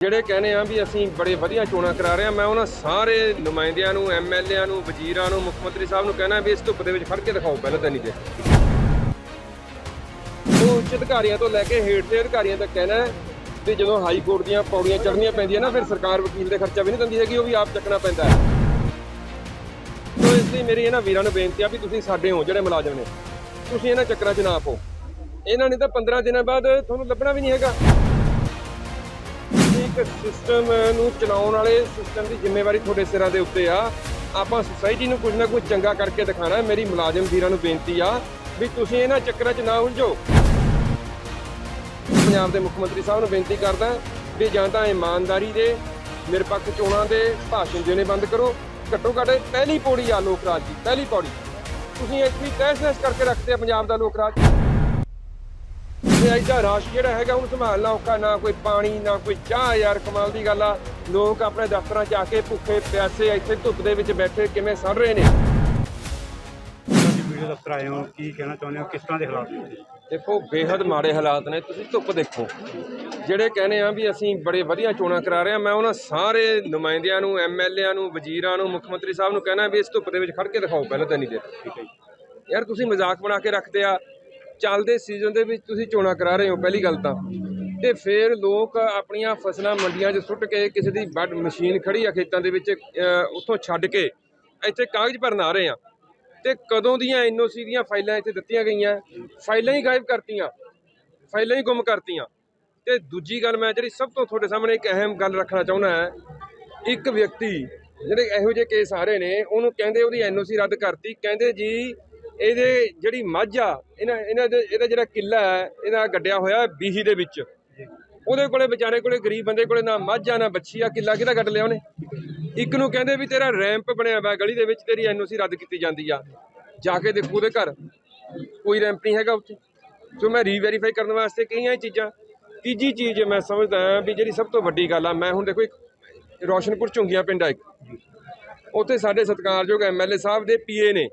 ਜਿਹੜੇ ਕਹਿੰਦੇ ਆ ਵੀ ਅਸੀਂ ਬੜੇ ਵਧੀਆ ਚੋਣਾਂ ਕਰਾ ਰਹੇ ਆ, ਮੈਂ ਉਹਨਾਂ ਸਾਰੇ ਨੁਮਾਇੰਦਿਆਂ ਨੂੰ ਐਮਐਲਏਆਂ ਨੂੰ, ਵਜ਼ੀਰਾਂ ਨੂੰ, ਮੁੱਖ ਮੰਤਰੀ ਸਾਹਿਬ ਨੂੰ ਕਹਿਣਾ ਵੀ ਇਸ ਧੁੱਪ ਦੇ ਵਿੱਚ ਖੜ ਕੇ ਦਿਖਾਓ ਪਹਿਲਾਂ ਤਾਂ ਨਹੀਂ ਤੇ ਉਹ ਉੱਚ ਅਧਿਕਾਰੀਆਂ ਤੋਂ ਲੈ ਕੇ ਹੇਠ ਦੇ ਅਧਿਕਾਰੀਆਂ ਤੱਕ ਕਹਿਣਾ ਹੈ ਵੀ ਜਦੋਂ ਹਾਈ ਕੋਰਟ ਦੀਆਂ ਪੌੜੀਆਂ ਚੜ੍ਹਨੀਆਂ ਪੈਂਦੀਆਂ ਨਾ, ਫਿਰ ਸਰਕਾਰ ਵਕੀਲ ਦੇ ਖਰਚਾ ਵੀ ਨਹੀਂ ਦਿੰਦੀ ਹੈਗੀ, ਉਹ ਵੀ ਆਪ ਚੱਕਣਾ ਪੈਂਦਾ ਹੈ। ਸੋ ਇਸ ਲਈ ਮੇਰੀ ਇਹਨਾਂ ਵੀਰਾਂ ਨੂੰ ਬੇਨਤੀ ਆ ਵੀ ਤੁਸੀਂ ਸਾਡੇ ਹੋ, ਜਿਹੜੇ ਮੁਲਾਜ਼ਮ ਨੇ। ਤੁਸੀਂ ਇਹਨਾਂ ਚੱਕਰਾਂ 'ਚ ਨਾ ਆਪੋ ਇਹਨਾਂ ਨੇ ਤਾਂ 15 ਦਿਨਾਂ ਬਾਅਦ ਤੁਹਾਨੂੰ ਲੱਭਣਾ ਵੀ ਨਹੀਂ ਹੈਗਾ। ਇੱਕ ਸਿਸਟਮ ਨੂੰ ਚਲਾਉਣ ਵਾਲੇ ਸਿਸਟਮ ਦੀ ਜ਼ਿੰਮੇਵਾਰੀ ਤੁਹਾਡੇ ਸਿਰਾਂ ਦੇ ਉੱਤੇ ਆ। ਆਪਾਂ ਸੁਸਾਇਟੀ ਨੂੰ ਕੁਝ ਨਾ ਕੁਝ ਚੰਗਾ ਕਰਕੇ ਦਿਖਾਣਾ ਮੇਰੀ ਮੁਲਾਜ਼ਮ ਵੀਰਾਂ ਨੂੰ ਬੇਨਤੀ ਆ ਵੀ ਤੁਸੀਂ ਇਹਨਾਂ ਚੱਕਰਾਂ 'ਚ ਨਾ ਉਲਝੋ। ਪੰਜਾਬ ਦੇ ਮੁੱਖ ਮੰਤਰੀ ਸਾਹਿਬ ਨੂੰ ਬੇਨਤੀ ਕਰਦਾ ਵੀ ਜਾਂ ਤਾਂ ਇਮਾਨਦਾਰੀ ਦੇ ਨਿਰਪੱਖ ਚੋਣਾਂ ਦੇ ਭਾਸ਼ਣ ਦੇਣੇ ਬੰਦ ਕਰੋ। ਘੱਟੋ ਘੱਟ ਪਹਿਲੀ ਪੌੜੀ ਆ ਲੋਕ ਰਾਜ ਦੀ, ਪਹਿਲੀ ਪੌੜੀ। ਤੁਸੀਂ ਇੱਥੇ ਹੀ ਤਹਿਸ ਕਰਕੇ ਰੱਖਦੇ ਆ ਪੰਜਾਬ ਦਾ ਲੋਕ ਰਾਜ। ਐਡਾ ਰਸ਼ ਜਿਹੜਾ ਹੈਗਾ ਉਹਨੂੰ ਸੰਭਾਲਣਾ ਔਖਾ ਨਾ ਕੋਈ ਪਾਣੀ ਨਾ ਕੋਈ ਚਾਹ ਯਾਰ ਕਮਾਲ ਦੀ ਗੱਲ ਆ। ਲੋਕ ਆਪਣੇ ਦਫ਼ਤਰਾਂ 'ਚ ਆ ਕੇ ਭੁੱਖੇ ਪਿਆਸੇ ਇੱਥੇ ਧੁੱਪ ਦੇ ਵਿੱਚ ਬੈਠੇ ਕਿਵੇਂ ਸੜ ਰਹੇ ਨੇ? ਤੁਸੀਂ ਵੀਡੀਓ ਦਫ਼ਤਰ ਆਏ ਹੋ ਕੀ ਕਹਿਣਾ ਚਾਹੁੰਦੇ ਹੋ ਕਿਸ ਤਰ੍ਹਾਂ ਦੇ ਹਾਲਾਤ ਨੇ? ਦੇਖੋ ਬੇਹੱਦ ਮਾੜੇ ਹਾਲਾਤ ਨੇ ਤੁਸੀਂ ਧੁੱਪ ਦੇਖੋ। ਜਿਹੜੇ ਕਹਿੰਦੇ ਆ ਵੀ ਅਸੀਂ ਬੜੇ ਵਧੀਆ ਚੋਣਾਂ ਕਰਾ ਰਹੇ ਆ ਮੈਂ ਉਹਨਾਂ ਸਾਰੇ ਨੁਮਾਇੰਦਿਆਂ ਨੂੰ ਐਮਐਲਏਆਂ ਨੂੰ ਵਜ਼ੀਰਾਂ ਨੂੰ ਮੁੱਖ ਮੰਤਰੀ ਸਾਹਿਬ ਨੂੰ ਕਹਿਣਾ ਵੀ ਇਸ ਧੁੱਪ ਦੇ ਵਿੱਚ ਖੜ ਕੇ ਦਿਖਾਓ ਪਹਿਲਾਂ ਤਾਂ ਨਹੀਂ ਦੇ ਠੀਕ ਹੈ ਯਾਰ ਤੁਸੀਂ ਮਜ਼ਾਕ ਬਣਾ ਕੇ ਰੱਖਦੇ ਆ ਚੱਲਦੇ ਸੀਜ਼ਨ ਦੇ ਵਿੱਚ ਤੁਸੀਂ ਚੋਣਾਂ ਕਰਾ ਰਹੇ ਹੋ, ਪਹਿਲੀ ਗੱਲ ਤਾਂ। ਤੇ ਫਿਰ ਲੋਕ ਆਪਣੀਆਂ ਫਸਲਾਂ ਮੰਡੀਆਂ 'ਚ ਸੁੱਟ ਕੇ ਕਿਸੇ ਦੀ ਵੱਡ ਮਸ਼ੀਨ ਖੜੀ ਆ ਖੇਤਾਂ ਦੇ ਵਿੱਚ ਉੱਥੋਂ ਛੱਡ ਕੇ ਇੱਥੇ ਕਾਗਜ਼ ਭਰਨ ਆ ਰਹੇ ਆ। ਤੇ ਕਦੋਂ ਦੀਆਂ ਐਨਓਸੀ ਦੀਆਂ ਫਾਈਲਾਂ ਇੱਥੇ ਦਿੱਤੀਆਂ ਗਈਆਂ, ਫਾਈਲਾਂ ਹੀ ਗਾਇਬ ਕਰਤੀਆਂ, ਫਾਈਲਾਂ ਹੀ ਗੁੰਮ ਕਰਤੀਆਂ। ਤੇ ਦੂਜੀ ਗੱਲ ਮੈਂ ਜਿਹੜੀ ਸਭ ਤੋਂ ਤੁਹਾਡੇ ਸਾਹਮਣੇ ਇੱਕ ਅਹਿਮ ਗੱਲ ਰੱਖਣਾ ਚਾਹੁੰਦਾ ਹੈ, ਇੱਕ ਵਿਅਕਤੀ ਜਿਹੜੇ ਇਹੋ ਜਿਹੇ ਕੇਸ ਆ ਰਹੇ ਨੇ, ਉਹਨੂੰ ਕਹਿੰਦੇ ਉਹਦੀ ਐਨਓਸੀ ਰੱਦ ਕਰਤੀ, ਕਹਿੰਦੇ ਜੀ ਇਹਦੇ ਜਿਹੜੀ ਮੱਝ ਆ ਇਹਨਾਂ ਇਹਨਾਂ ਦੇ ਇਹਦਾ ਜਿਹੜਾ ਕਿੱਲਾ ਹੈ ਇਹਦਾ ਗੱਡਿਆ ਹੋਇਆ ਬੀਹੀ ਦੇ ਵਿੱਚ। ਉਹਦੇ ਕੋਲੇ ਵਿਚਾਰੇ ਕੋਲੇ ਗਰੀਬ ਬੰਦੇ ਕੋਲੇ ਨਾ ਮੱਝ ਆ ਨਾ ਬੱਚੀ ਆ ਕਿੱਲਾ ਕਿਹਦਾ ਗੱਡ ਲਿਆ ਉਹਨੇ? ਇੱਕ ਨੂੰ ਕਹਿੰਦੇ ਵੀ ਤੇਰਾ ਰੈਂਪ ਬਣਿਆ ਹੋਇਆ ਗਲੀ ਦੇ ਵਿੱਚ ਤੇਰੀ ਐਨਓਸੀ ਰੱਦ ਕੀਤੀ ਜਾਂਦੀ ਆ। ਜਾ ਕੇ ਦੇਖੋ ਉਹਦੇ ਘਰ। ਕੋਈ ਰੈਂਪ ਨਹੀਂ ਹੈਗਾ ਉੱਥੇ। ਸੋ ਮੈਂ ਰੀਵੈਰੀਫਾਈ ਕਰਨ ਵਾਸਤੇ ਕਈਆਂ ਚੀਜ਼ਾਂ। ਤੀਜੀ ਚੀਜ਼ ਮੈਂ ਸਮਝਦਾ ਹਾਂ ਵੀ ਜਿਹੜੀ ਸਭ ਤੋਂ ਵੱਡੀ ਗੱਲ ਆ ਮੈਂ ਹੁਣ ਦੇਖੋ ਇੱਕ ਰੋਸ਼ਨਪੁਰ ਝੁੰਗੀਆਂ ਪਿੰਡ ਆ ਇੱਕ। ਉੱਥੇ ਸਾਡੇ ਸਤਿਕਾਰਯੋਗ ਐਮਐਲਏ ਸਾਹਿਬ ਦੇ ਪੀਏ ਨੇ।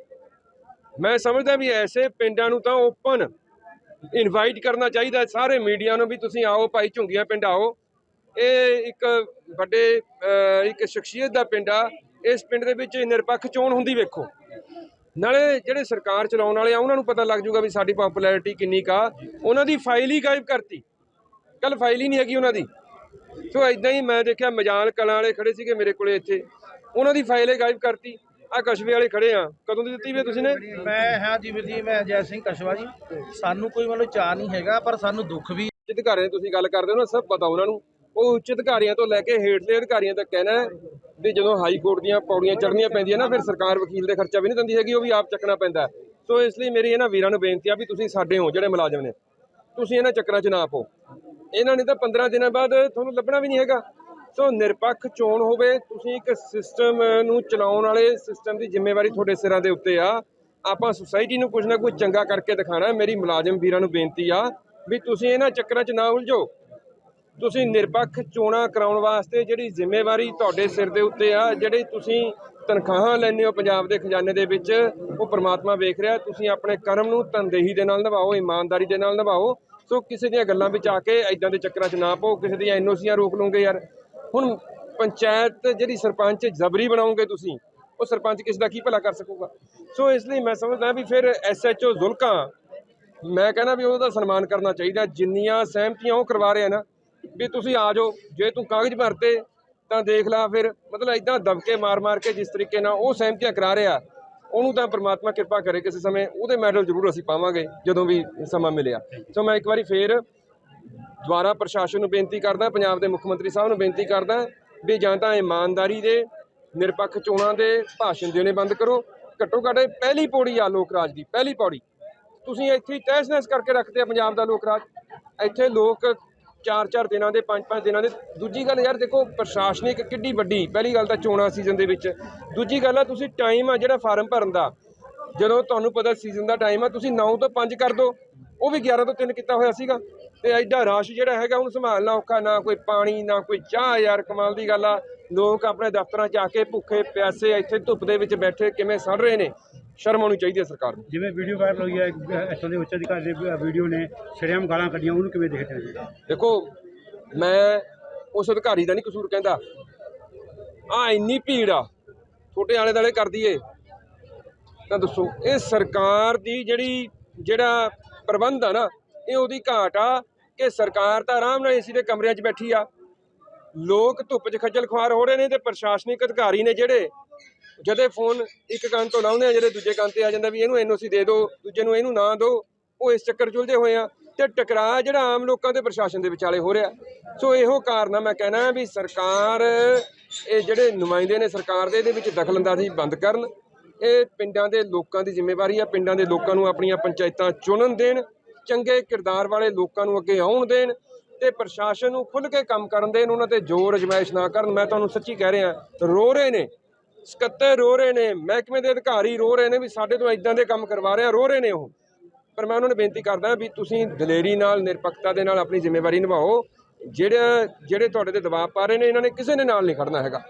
ਮੈਂ ਸਮਝਦਾ ਵੀ ਐਸੇ ਪਿੰਡਾਂ ਨੂੰ ਤਾਂ ਓਪਨ ਇਨਵਾਈਟ ਕਰਨਾ ਚਾਹੀਦਾ ਸਾਰੇ ਮੀਡੀਆ ਨੂੰ ਵੀ ਤੁਸੀਂ ਆਓ, ਭਾਈ ਝੁੰਗੀਆਂ ਪਿੰਡ ਆਓ। ਇਹ ਇੱਕ ਵੱਡੇ ਇੱਕ ਸ਼ਖਸੀਅਤ ਦਾ ਪਿੰਡ ਆ। ਇਸ ਪਿੰਡ ਦੇ ਵਿੱਚ ਨਿਰਪੱਖ ਚੋਣ ਹੁੰਦੀ ਵੇਖੋ। ਨਾਲੇ ਜਿਹੜੇ ਸਰਕਾਰ ਚਲਾਉਣ ਵਾਲੇ ਆ, ਉਹਨਾਂ ਨੂੰ ਪਤਾ ਲੱਗ ਜੂਗਾ ਵੀ ਸਾਡੀ ਪਪੂਲੈਰਿਟੀ ਕਿੰਨੀ ਕਾ ਉਹਨਾਂ ਦੀ ਫਾਈਲ ਹੀ ਗਾਇਬ ਕਰਤੀ। ਕੱਲ ਫਾਈਲ ਹੀ ਨਹੀਂ ਹੈਗੀ ਉਹਨਾਂ ਦੀ। ਸੋ ਇਦਾਂ ਹੀ ਮੈਂ ਦੇਖਿਆ ਮਜਾਲ ਕਲਾਂ ਵਾਲੇ ਖੜੇ ਸੀਗੇ ਮੇਰੇ ਕੋਲੇ ਇੱਥੇ। ਉਹਨਾਂ ਦੀ ਫਾਈਲ ਹੀ ਗਾਇਬ ਕਰਤੀ। ਆ ਕਸ਼ਵੇ ਵਾਲੇ ਖੜੇ ਆ। ਕਦੋਂ ਦੀ ਦਿੱਤੀ ਵੀ ਤੁਸੀਂ ਨੇ? ਮੈਂ ਹਾਂ ਜੀ ਵੀਰ ਜੀ ਮੈਂ ਜੈ ਸਿੰਘ ਕਸ਼ਵਾ ਜੀ। ਸਾਨੂੰ ਕੋਈ ਮਤਲਬ ਚਾਹ ਨਹੀਂ ਹੈਗਾ ਪਰ ਸਾਨੂੰ ਦੁੱਖ ਵੀ ਉੱਚ ਅਧਿਕਾਰੀਆਂ ਤੁਸੀਂ ਗੱਲ ਕਰਦੇ ਹੋ ਨਾ ਸਭ ਪਤਾ ਉਹਨਾਂ ਨੂੰ। ਉਹ ਉੱਚ ਅਧਿਕਾਰੀਆਂ ਤੋਂ ਲੈ ਕੇ ਹੇਠਲੇ ਅਧਿਕਾਰੀਆਂ ਤੱਕ ਕਹਿਣਾ ਹੈ ਵੀ ਜਦੋਂ ਹਾਈ ਕੋਰਟ ਦੀਆਂ ਪੌੜੀਆਂ ਚੜ੍ਹਨੀਆਂ ਪੈਂਦੀਆਂ ਨਾ ਫਿਰ ਸਰਕਾਰ ਵਕੀਲ ਦੇ ਖਰਚਾ ਵੀ ਨਹੀਂ ਦਿੰਦੀ ਹੈਗੀ ਉਹ ਵੀ ਆਪ ਚੱਕਣਾ ਪੈਂਦਾ। ਸੋ ਇਸ ਲਈ ਮੇਰੀ ਇਹਨਾਂ ਵੀਰਾਂ ਨੂੰ ਬੇਨਤੀ ਆ ਵੀ ਤੁਸੀਂ ਸਾਡੇ ਹੋ ਜਿਹੜੇ ਮੁਲਾਜ਼ਮ ਨੇ। ਤੁਸੀਂ ਇਹਨਾਂ ਚੱਕਰਾਂ 'ਚ ਨਾ ਆਪੋ ਇਹਨਾਂ ਨੇ ਤਾਂ 15 ਦਿਨਾਂ ਬਾਅਦ ਤੁਹਾਨੂੰ ਲੱਭਣਾ ਵੀ ਨਹੀਂ ਹੈਗਾ। ਸੋ ਨਿਰਪੱਖ ਚੋਣ ਹੋਵੇ, ਤੁਸੀਂ ਇੱਕ ਸਿਸਟਮ ਨੂੰ ਚਲਾਉਣ ਵਾਲੇ ਸਿਸਟਮ ਦੀ ਜ਼ਿੰਮੇਵਾਰੀ ਤੁਹਾਡੇ ਸਿਰਾਂ ਦੇ ਉੱਤੇ ਆ। ਆਪਾਂ ਸੁਸਾਇਟੀ ਨੂੰ ਕੁਝ ਨਾ ਕੁਝ ਚੰਗਾ ਕਰਕੇ ਦਿਖਾਣਾ ਮੇਰੀ ਮੁਲਾਜ਼ਮ ਵੀਰਾਂ ਨੂੰ ਬੇਨਤੀ ਆ ਵੀ ਤੁਸੀਂ ਇਹਨਾਂ ਚੱਕਰਾਂ 'ਚ ਨਾ ਉਲਝੋ। ਤੁਸੀਂ ਨਿਰਪੱਖ ਚੋਣਾਂ ਕਰਾਉਣ ਵਾਸਤੇ ਜਿਹੜੀ ਜ਼ਿੰਮੇਵਾਰੀ ਤੁਹਾਡੇ ਸਿਰ ਦੇ ਉੱਤੇ ਆ, ਜਿਹੜੀ ਤੁਸੀਂ ਤਨਖਾਹਾਂ ਲੈਂਦੇ ਹੋ ਪੰਜਾਬ ਦੇ ਖਜ਼ਾਨੇ ਦੇ ਵਿੱਚ, ਉਹ ਪ੍ਰਮਾਤਮਾ ਵੇਖ ਰਿਹਾ। ਤੁਸੀਂ ਆਪਣੇ ਕਰਮ ਨੂੰ ਤਨਦੇਹੀ ਦੇ ਨਾਲ ਨਿਭਾਓ, ਇਮਾਨਦਾਰੀ ਦੇ ਨਾਲ ਨਿਭਾਓ। ਸੋ ਕਿਸੇ ਦੀਆਂ ਗੱਲਾਂ ਵਿੱਚ ਆ ਕੇ ਐਦਾਂ ਦੇ ਚੱਕਰਾਂ 'ਚ ਨਾ ਪਾਓ, ਕਿਸੇ ਦੀਆਂ ਐਨਓਸੀਆਂ ਰੋਕ ਲਓਗੇ ਯਾਰ। ਹੁਣ ਪੰਚਾਇਤ ਜਿਹੜੀ ਸਰਪੰਚ ਜ਼ਬਰੀ ਬਣਾਉਂਗੇ ਤੁਸੀਂ, ਉਹ ਸਰਪੰਚ ਕਿਸ ਦਾ ਕੀ ਭਲਾ ਕਰ ਸਕੂਗਾ? ਸੋ ਇਸ ਲਈ ਮੈਂ ਸਮਝਦਾ ਵੀ ਫਿਰ ਐਸਐਚਓ ਜ਼ੁਲਕਾਂ, ਮੈਂ ਕਹਿੰਦਾ ਵੀ ਉਹਦਾ ਸਨਮਾਨ ਕਰਨਾ ਚਾਹੀਦਾ, ਜਿੰਨੀਆਂ ਸਹਿਮਤੀਆਂ ਉਹ ਕਰਵਾ ਰਿਹਾ ਨਾ, ਵੀ ਤੁਸੀਂ ਆ ਜਾਓ, ਜੇ ਤੂੰ ਕਾਗਜ਼ ਭਰਤੇ ਤਾਂ ਦੇਖ ਲੈ ਫਿਰ, ਮਤਲਬ ਇਦਾਂ ਦਬਕੇ ਮਾਰ-ਮਾਰ ਕੇ ਜਿਸ ਤਰੀਕੇ ਨਾਲ ਉਹ ਸਹਿਮਤੀਆਂ ਕਰਾ ਰਿਹਾ ਉਹਨੂੰ ਤਾਂ ਪ੍ਰਮਾਤਮਾ ਕਿਰਪਾ ਕਰੇ ਕਿਸੇ ਸਮੇਂ, ਉਹਦੇ ਮੈਡਲ ਜ਼ਰੂਰ ਅਸੀਂ ਪਾਵਾਂਗੇ ਜਦੋਂ ਵੀ ਸਮਾਂ ਮਿਲਿਆ। ਸੋ ਮੈਂ ਇੱਕ ਵਾਰੀ ਫੇਰ ਦੁਆਰਾ ਪ੍ਰਸ਼ਾਸਨ ਨੂੰ ਬੇਨਤੀ ਕਰਦਾ, ਪੰਜਾਬ ਦੇ ਮੁੱਖ ਮੰਤਰੀ ਸਾਹਿਬ ਨੂੰ ਬੇਨਤੀ ਕਰਦਾ ਵੀ ਜਾਂ ਤਾਂ ਇਮਾਨਦਾਰੀ ਦੇ, ਨਿਰਪੱਖ ਚੋਣਾਂ ਦੇ ਭਾਸ਼ਣ ਦੇਣੇ ਬੰਦ ਕਰੋ। ਘੱਟੋ ਘੱਟ ਪਹਿਲੀ ਪੌੜੀ ਆ ਲੋਕ ਰਾਜ ਦੀ, ਪਹਿਲੀ ਪੌੜੀ। ਤੁਸੀਂ ਇੱਥੇ ਹੀ ਤਹਿਸ ਕਰਕੇ ਰੱਖਦੇ ਆ ਪੰਜਾਬ ਦਾ ਲੋਕ ਰਾਜ। ਇੱਥੇ ਲੋਕ ਚਾਰ ਚਾਰ ਦਿਨਾਂ ਦੇ ਪੰਜ ਪੰਜ ਦਿਨਾਂ ਦੇ। ਦੂਜੀ ਗੱਲ ਯਾਰ ਦੇਖੋ ਪ੍ਰਸ਼ਾਸਨਿਕ ਕਿੱਡੀ ਵੱਡੀ, ਪਹਿਲੀ ਗੱਲ ਤਾਂ ਚੋਣਾਂ ਸੀਜ਼ਨ ਦੇ ਵਿੱਚ। ਦੂਜੀ ਗੱਲ ਆ, ਤੁਸੀਂ ਟਾਈਮ ਆ ਜਿਹੜਾ ਫਾਰਮ ਭਰਨ ਦਾ। ਜਦੋਂ ਤੁਹਾਨੂੰ ਪਤਾ ਸੀਜ਼ਨ ਦਾ ਟਾਈਮ ਆ, ਤੁਸੀਂ 9 ਤੋਂ 5 ਕਰ ਦਿਓ ਉਹ ਵੀ 11 ਤੋਂ 3 ਕੀਤਾ ਹੋਇਆ ਸੀਗਾ। ਤੇ ਐਡਾ ਰਸ਼ ਜਿਹੜਾ ਹੈਗਾ ਉਹਨੂੰ ਸੰਭਾਲਣਾ ਔਖਾ ਨਾ ਕੋਈ ਪਾਣੀ ਨਾ ਕੋਈ ਚਾਹ ਯਾਰ ਕਮਾਲ ਦੀ ਗੱਲ ਆ। ਲੋਕ ਆਪਣੇ ਦਫ਼ਤਰਾਂ 'ਚ ਆ ਕੇ ਭੁੱਖੇ ਪਿਆਸੇ ਇੱਥੇ ਧੁੱਪ ਦੇ ਵਿੱਚ ਬੈਠੇ ਕਿਵੇਂ ਸੜ ਰਹੇ ਨੇ? ਸ਼ਰਮ ਆਉਣੀ ਚਾਹੀਦੀ ਹੈ ਸਰਕਾਰ ਨੂੰ। ਜਿਵੇਂ ਵੀਡੀਓ ਵਾਇਰਲ ਹੋਈ ਹੈ ਇੱਥੋਂ ਦੇ ਉੱਚ ਅਧਿਕਾਰੀ ਦੀ ਵੀਡੀਓ ਨੇ ਸ਼ਰੇਆਮ ਗਾਲਾਂ ਕੱਢੀਆਂ ਉਹਨੂੰ ਕਿਵੇਂ ਦੇਖਦੇ ਹੋ ਦੇਖੋ ਮੈਂ ਉਸ ਅਧਿਕਾਰੀ ਦਾ ਨਹੀਂ ਕਸੂਰ ਕਹਿੰਦਾ। ਆ ਇੰਨੀ ਭੀੜ ਆ ਛੋਟੇ ਆਲੇ ਦਾਲੇ ਕਰ ਦਈਏ। ਤਾਂ ਦੱਸੋ ਇਹ ਸਰਕਾਰ ਦੀ ਜਿਹੜੀ ਜਿਹੜਾ ਪ੍ਰਬੰਧ ਆ ਨਾ ਇਹ ਉਹਦੀ ਘਾਟ ਆ ਕਿ ਸਰਕਾਰ ਤਾਂ ਆਰਾਮ ਨਾਲ ਏਸੀ ਦੇ ਕਮਰਿਆਂ 'ਚ ਬੈਠੀ ਆ। ਲੋਕ ਧੁੱਪ 'ਚ ਖੱਜਲ ਖੁਆਰ ਹੋ ਰਹੇ ਨੇ ਤੇ ਪ੍ਰਸ਼ਾਸਨਿਕ ਅਧਿਕਾਰੀ ਨੇ ਜਿਹੜੇ ਜਦੇ ਫੋਨ ਇੱਕ ਕੰਨ ਤੋਂ ਲਾਉਂਦੇ ਆ ਜਿਹੜੇ ਦੂਜੇ ਕੰਨ ਤੇ ਆ ਜਾਂਦਾ ਵੀ ਇਹਨੂੰ ਐਨਓਸੀ ਦੇ ਦਿਓ ਦੂਜੇ ਨੂੰ ਇਹਨੂੰ ਨਾ ਦਿਓ ਉਹ ਇਸ ਚੱਕਰ 'ਚ ਉਲਝੇ ਹੋਏ ਆ ਤੇ ਟਕਰਾਅ ਜਿਹੜਾ ਆਮ ਲੋਕਾਂ ਤੇ ਪ੍ਰਸ਼ਾਸਨ ਦੇ ਵਿਚਾਲੇ ਹੋ ਰਿਹਾ। ਸੋ ਇਹੋ ਕਾਰਨ ਆ, ਮੈਂ ਕਹਿਣਾ ਵੀ ਸਰਕਾਰ ਇਹ ਜਿਹੜੇ ਨੁਮਾਇੰਦੇ ਨੇ ਸਰਕਾਰ ਦੇ, ਇਹਦੇ ਵਿੱਚ ਦਖਲਅੰਦਾਜ਼ੀ ਬੰਦ ਕਰਨ। ਇਹ ਪਿੰਡਾਂ ਦੇ ਲੋਕਾਂ ਦੀ ਜ਼ਿੰਮੇਵਾਰੀ ਆ, ਪਿੰਡਾਂ ਦੇ ਲੋਕਾਂ ਨੂੰ ਆਪਣੀਆਂ ਪੰਚਾਇਤਾਂ ਚੁਣਨ ਦੇਣ। ਚੰਗੇ ਕਿਰਦਾਰ ਵਾਲੇ ਲੋਕਾਂ ਨੂੰ ਅੱਗੇ ਆਉਣ ਦੇਣ ਤੇ ਪ੍ਰਸ਼ਾਸਨ ਨੂੰ ਖੁੱਲ੍ਹ ਕੇ ਕੰਮ ਕਰਨ ਦੇਣ, ਉਹਨਾਂ ਤੇ ਜ਼ੋਰ ਅਜਮਾਇਸ਼ ਨਾ ਕਰਨ। ਮੈਂ ਤੁਹਾਨੂੰ ਸੱਚੀ ਕਹਿ ਰਿਹਾ, ਰੋ ਰਹੇ ਨੇ, ਸਕੱਤਰ ਰੋ ਰਹੇ ਨੇ, ਮਹਿਕਮੇ ਦੇ ਅਧਿਕਾਰੀ ਰੋ ਰਹੇ ਨੇ ਵੀ ਸਾਡੇ ਤੋਂ ਇਦਾਂ ਦੇ ਕੰਮ ਕਰਵਾ ਰਿਹਾ, ਰੋ ਰਹੇ ਨੇ ਉਹ। ਪਰ ਮੈਂ ਉਹਨਾਂ ਨੂੰ ਬੇਨਤੀ ਕਰਦਾ ਵੀ ਤੁਸੀਂ ਦਲੇਰੀ ਨਾਲ, ਨਿਰਪੱਖਤਾ ਦੇ ਨਾਲ ਆਪਣੀ ਜ਼ਿੰਮੇਵਾਰੀ ਨਿਭਾਓ। ਜਿਹੜੇ ਜਿਹੜੇ ਤੁਹਾਡੇ ਤੇ ਦਬਾਅ ਪਾ ਰਹੇ ਨੇ, ਇਹਨਾਂ ਨੇ ਕਿਸੇ ਨੇ ਨਾਲ ਨਹੀਂ ਖੜਨਾ ਹੈਗਾ।